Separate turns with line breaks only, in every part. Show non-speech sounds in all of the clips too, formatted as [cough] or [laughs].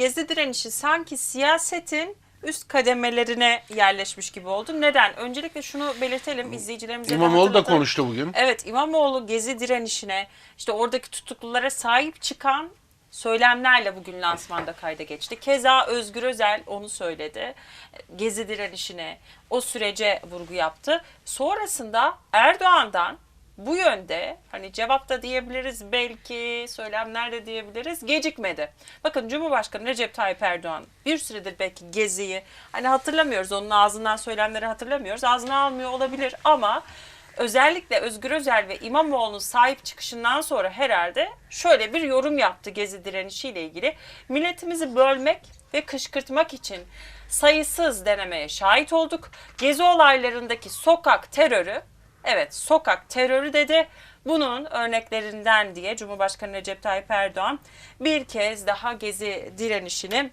gezi direnişi sanki siyasetin üst kademelerine yerleşmiş gibi oldu. Neden? Öncelikle şunu belirtelim izleyicilerimize.
İmamoğlu da konuştu bugün.
Evet İmamoğlu gezi direnişine işte oradaki tutuklulara sahip çıkan söylemlerle bugün lansmanda kayda geçti. Keza Özgür Özel onu söyledi. Gezi direnişine o sürece vurgu yaptı. Sonrasında Erdoğan'dan bu yönde hani cevap da diyebiliriz belki söylemler de diyebiliriz gecikmedi. Bakın Cumhurbaşkanı Recep Tayyip Erdoğan bir süredir belki geziyi hani hatırlamıyoruz onun ağzından söylemleri hatırlamıyoruz ağzına almıyor olabilir ama özellikle Özgür Özel ve İmamoğlu'nun sahip çıkışından sonra herhalde şöyle bir yorum yaptı gezi direnişiyle ilgili. Milletimizi bölmek ve kışkırtmak için sayısız denemeye şahit olduk. Gezi olaylarındaki sokak terörü Evet sokak terörü dedi. Bunun örneklerinden diye Cumhurbaşkanı Recep Tayyip Erdoğan bir kez daha gezi direnişini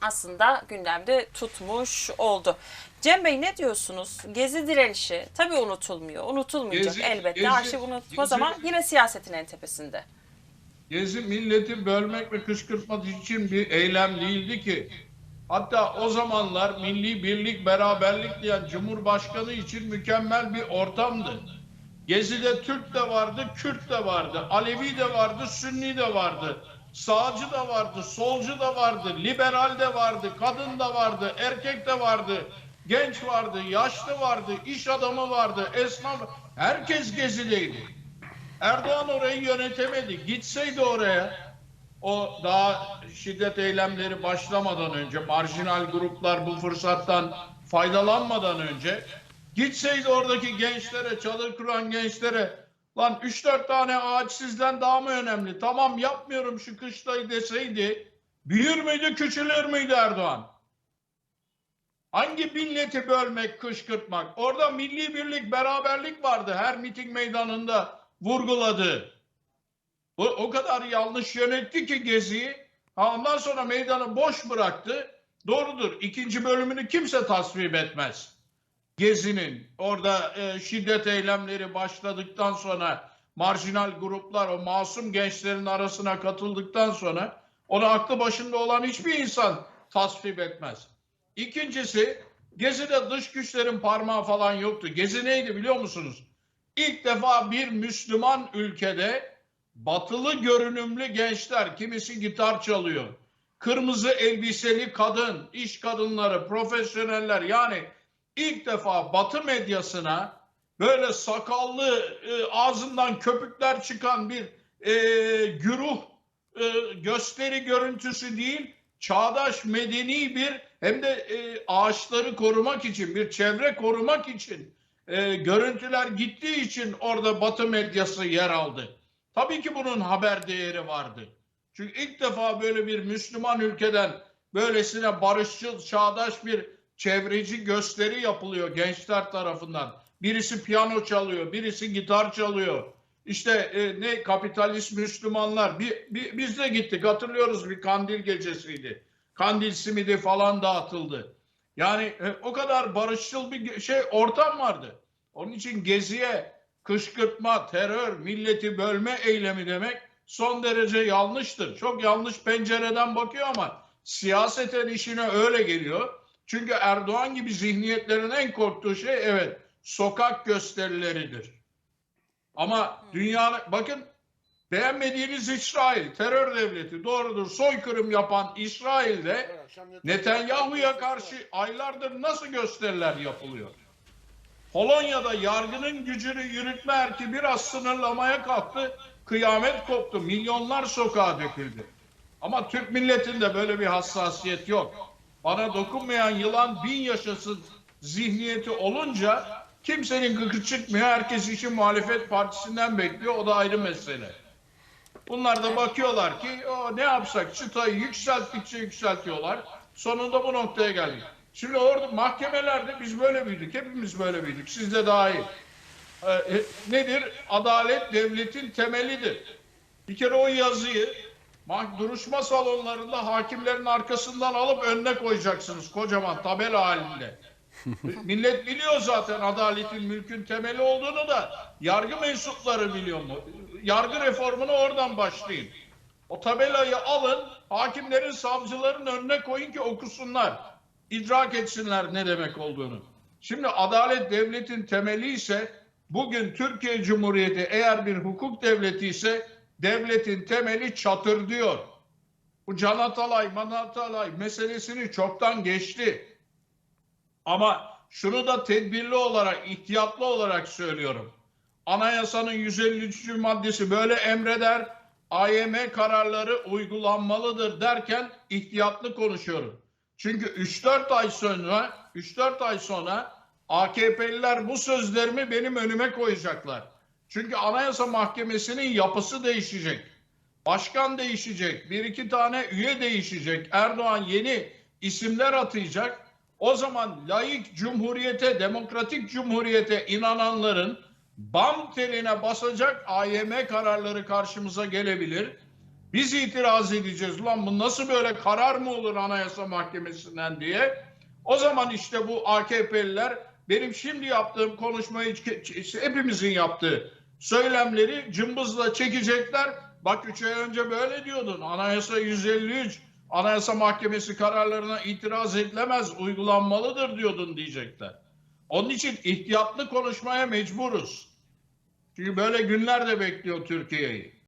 aslında gündemde tutmuş oldu. Cem Bey ne diyorsunuz? Gezi direnişi tabii unutulmuyor. Unutulmayacak
Gezi-
elbette.
gezi-
Arşiv unutmaz
gezi-
ama yine siyasetin en tepesinde.
Gezi milleti bölmek ve kışkırtmak için bir eylem değildi ki. Hatta o zamanlar milli birlik, beraberlik diyen Cumhurbaşkanı için mükemmel bir ortamdı. Gezi'de Türk de vardı, Kürt de vardı, Alevi de vardı, Sünni de vardı. Sağcı da vardı, solcu da vardı, liberal de vardı, kadın da vardı, erkek de vardı, genç vardı, yaşlı vardı, iş adamı vardı, esnaf, herkes Gezi'deydi. Erdoğan orayı yönetemedi. Gitseydi oraya o daha şiddet eylemleri başlamadan önce marjinal gruplar bu fırsattan faydalanmadan önce gitseydi oradaki gençlere çadır kuran gençlere lan 3-4 tane ağaç sizden daha mı önemli? Tamam yapmıyorum şu kışlayı deseydi büyür müydü küçülür müydü Erdoğan? Hangi milleti bölmek, kışkırtmak? Orada milli birlik, beraberlik vardı her miting meydanında vurguladı. O, o kadar yanlış yönetti ki Gezi'yi. Ha, ondan sonra meydanı boş bıraktı. Doğrudur. İkinci bölümünü kimse tasvip etmez. Gezi'nin orada e, şiddet eylemleri başladıktan sonra marjinal gruplar o masum gençlerin arasına katıldıktan sonra onu aklı başında olan hiçbir insan tasvip etmez. İkincisi Gezi'de dış güçlerin parmağı falan yoktu. Gezi neydi biliyor musunuz? İlk defa bir Müslüman ülkede batılı görünümlü gençler, kimisi gitar çalıyor. Kırmızı elbiseli kadın, iş kadınları, profesyoneller yani ilk defa batı medyasına böyle sakallı, e, ağzından köpükler çıkan bir e, güruh e, gösteri görüntüsü değil, çağdaş medeni bir hem de e, ağaçları korumak için, bir çevre korumak için e, görüntüler gittiği için orada Batı medyası yer aldı. Tabii ki bunun haber değeri vardı. Çünkü ilk defa böyle bir Müslüman ülkeden böylesine barışçıl, çağdaş bir çevreci gösteri yapılıyor gençler tarafından. Birisi piyano çalıyor, birisi gitar çalıyor. İşte e, ne kapitalist Müslümanlar. Bir, bir- biz de gittik hatırlıyoruz bir kandil gecesiydi. Kandil simidi falan dağıtıldı. Yani e, o kadar barışçıl bir şey ortam vardı. Onun için geziye kışkırtma, terör, milleti bölme eylemi demek son derece yanlıştır. Çok yanlış pencereden bakıyor ama siyaseten işine öyle geliyor. Çünkü Erdoğan gibi zihniyetlerin en korktuğu şey evet sokak gösterileridir. Ama dünyanın bakın beğenmediğiniz İsrail terör devleti doğrudur soykırım yapan İsrail'de Netanyahu'ya karşı aylardır nasıl gösteriler yapılıyor? Polonya'da yargının gücünü yürütme erki biraz sınırlamaya kalktı. Kıyamet koptu. Milyonlar sokağa döküldü. Ama Türk milletinde böyle bir hassasiyet yok. Bana dokunmayan yılan bin yaşasın zihniyeti olunca kimsenin gıkı çıkmıyor. Herkes işi muhalefet partisinden bekliyor. O da ayrı mesele. Bunlar da bakıyorlar ki o ne yapsak çıtayı yükselttikçe yükseltiyorlar. Sonunda bu noktaya geldik. Şimdi orada mahkemelerde biz böyle büyüdük. Hepimiz böyle büyüdük. Siz de dahil. Ee, e, nedir? Adalet devletin temelidir. Bir kere o yazıyı duruşma salonlarında hakimlerin arkasından alıp önüne koyacaksınız kocaman tabela halinde. [laughs] Millet biliyor zaten adaletin mülkün temeli olduğunu da yargı mensupları biliyor mu? Yargı reformuna oradan başlayın. O tabelayı alın, hakimlerin, savcıların önüne koyun ki okusunlar. İdrak etsinler ne demek olduğunu. Şimdi adalet devletin temeli ise bugün Türkiye Cumhuriyeti eğer bir hukuk devleti ise devletin temeli çatır diyor. Bu Can Atalay, Man Atalay meselesini çoktan geçti. Ama şunu da tedbirli olarak, ihtiyatlı olarak söylüyorum. Anayasanın 153. maddesi böyle emreder. AYM kararları uygulanmalıdır derken ihtiyatlı konuşuyorum. Çünkü 3-4 ay sonra 3-4 ay sonra AKP'liler bu sözlerimi benim önüme koyacaklar. Çünkü Anayasa Mahkemesi'nin yapısı değişecek. Başkan değişecek. Bir iki tane üye değişecek. Erdoğan yeni isimler atayacak. O zaman layık cumhuriyete, demokratik cumhuriyete inananların bam teline basacak AYM kararları karşımıza gelebilir. Biz itiraz edeceğiz. Ulan bu nasıl böyle karar mı olur Anayasa Mahkemesi'nden diye. O zaman işte bu AKP'liler benim şimdi yaptığım konuşmayı hepimizin yaptığı söylemleri cımbızla çekecekler. Bak 3 ay önce böyle diyordun. Anayasa 153 Anayasa Mahkemesi kararlarına itiraz edilemez, uygulanmalıdır diyordun diyecekler. Onun için ihtiyatlı konuşmaya mecburuz. Çünkü böyle günler de bekliyor Türkiye'yi.